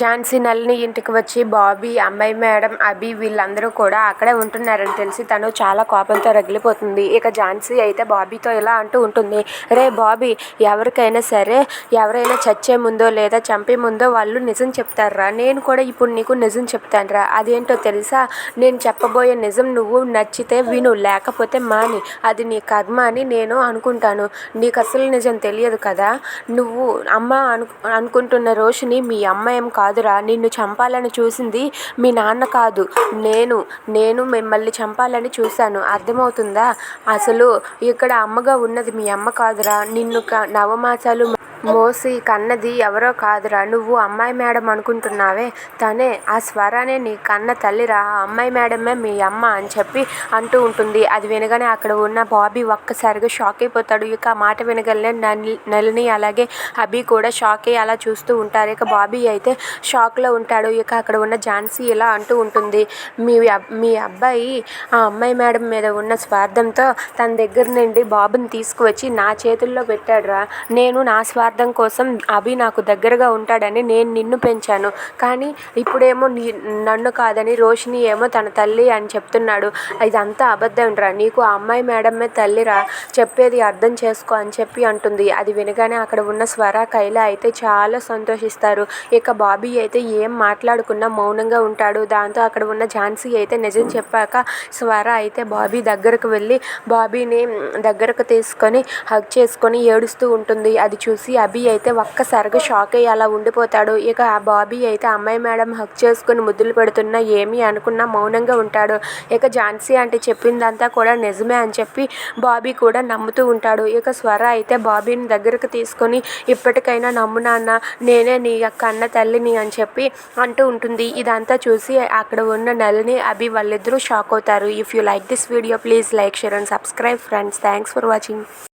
ఝాన్సీ నళిని ఇంటికి వచ్చి బాబీ అమ్మాయి మేడం అభి వీళ్ళందరూ కూడా అక్కడే ఉంటున్నారని తెలిసి తను చాలా కోపంతో రగిలిపోతుంది. ఇక ఝాన్సీ అయితే బాబీతో ఇలా అంటూ ఉంటుంది. రే బాబీ ఎవరికైనా సరే ఎవరైనా చచ్చే ముందో లేదా చంపే ముందో వాళ్ళు నిజం చెప్తారా? నేను కూడా ఇప్పుడు నీకు నిజం చెప్తానురా. అదేంటో తెలుసా? నేను చెప్పబోయే నిజం నువ్వు నచ్చితే విను లేకపోతే మాని. అది నీ కర్మ అని నేను అనుకుంటాను. నీకు అసలు నిజం తెలియదు కదా? నువ్వు అమ్మ అను అనుకుంటున్న రోషిని మీ అమ్మ ఏం కాదురా నిన్ను చంపాలని చూసింది మీ నాన్న కాదు. నేను నేను మిమ్మల్ని చంపాలని చూశాను. అర్థమవుతుందా? అసలు ఇక్కడ అమ్మగా ఉన్నది మీ అమ్మ కాదురా. నిన్ను నవమాసాలు మోసి కన్నది ఎవరో కాదురా. నువ్వు అమ్మాయి మేడం అనుకుంటున్నావే. తనే ఆ స్వరానే నీ కన్న తల్లిరా. ఆ అమ్మాయి మేడమే మీ అమ్మ అని చెప్పి అంటూ ఉంటుంది. అది వినగానే అక్కడ ఉన్న బాబీ ఒక్కసారిగా షాక్ అయిపోతాడు. ఇక ఆ మాట వినగలనే నలిని అలాగే అభి కూడా షాక్ అయ్యి అలా చూస్తూ ఉంటారు. ఇక బాబీ అయితే షాక్లో ఉంటాడు. ఇక అక్కడ ఉన్న ఝాన్సీ ఇలా అంటూ ఉంటుంది. మీ మీ అబ్బాయి ఆ అమ్మాయి మేడం మీద ఉన్న స్వార్థంతో తన దగ్గర నుండి బాబుని తీసుకువచ్చి నా చేతుల్లో పెట్టాడురా. నేను నా స్వార్థం స్వార్థం కోసం అభి నాకు దగ్గరగా ఉంటాడని నేను నిన్ను పెంచాను. కానీ ఇప్పుడేమో నీ నన్ను కాదని రోషిని ఏమో తన తల్లి అని చెప్తున్నాడు. ఇదంతా అబద్ధం రా. నీకు ఆ అమ్మాయి మేడమే తల్లిరా. చెప్పేది అర్థం చేసుకో అని చెప్పి అంటుంది. అది వినగానే అక్కడ ఉన్న స్వర కైల అయితే చాలా సంతోషిస్తారు. ఇక బాబీ అయితే ఏం మాట్లాడుకున్నా మౌనంగా ఉంటాడు. దాంతో అక్కడ ఉన్న ఝాన్సీ అయితే నిజం చెప్పాక స్వర అయితే బాబీ దగ్గరకు వెళ్ళి బాబీని దగ్గరకు తీసుకొని హగ్ చేసుకొని ఏడుస్తూ ఉంటుంది. అది చూసి అభి అయితే ఒక్కసారిగా షాక్ అయ్యి అలా ఉండిపోతాడు. ఇక ఆ బాబీ అయితే అమ్మాయి మేడం హక్ చేసుకుని ముద్దులు పెడుతున్నా ఏమీ అనుకున్నా మౌనంగా ఉంటాడు. ఇక ఝాన్సీ అంటే చెప్పిందంతా కూడా నిజమే అని చెప్పి బాబీ కూడా నమ్ముతూ ఉంటాడు. ఇక స్వర అయితే బాబీని దగ్గరకు తీసుకొని ఇప్పటికైనా నమ్ము నాన్న నేనే నీ యొక్క అన్న తల్లిని అని చెప్పి అంటూ ఉంటుంది. ఇదంతా చూసి అక్కడ ఉన్న నెలని అభి వాళ్ళిద్దరూ షాక్ అవుతారు. If you like this video please like share and subscribe friends thanks for watching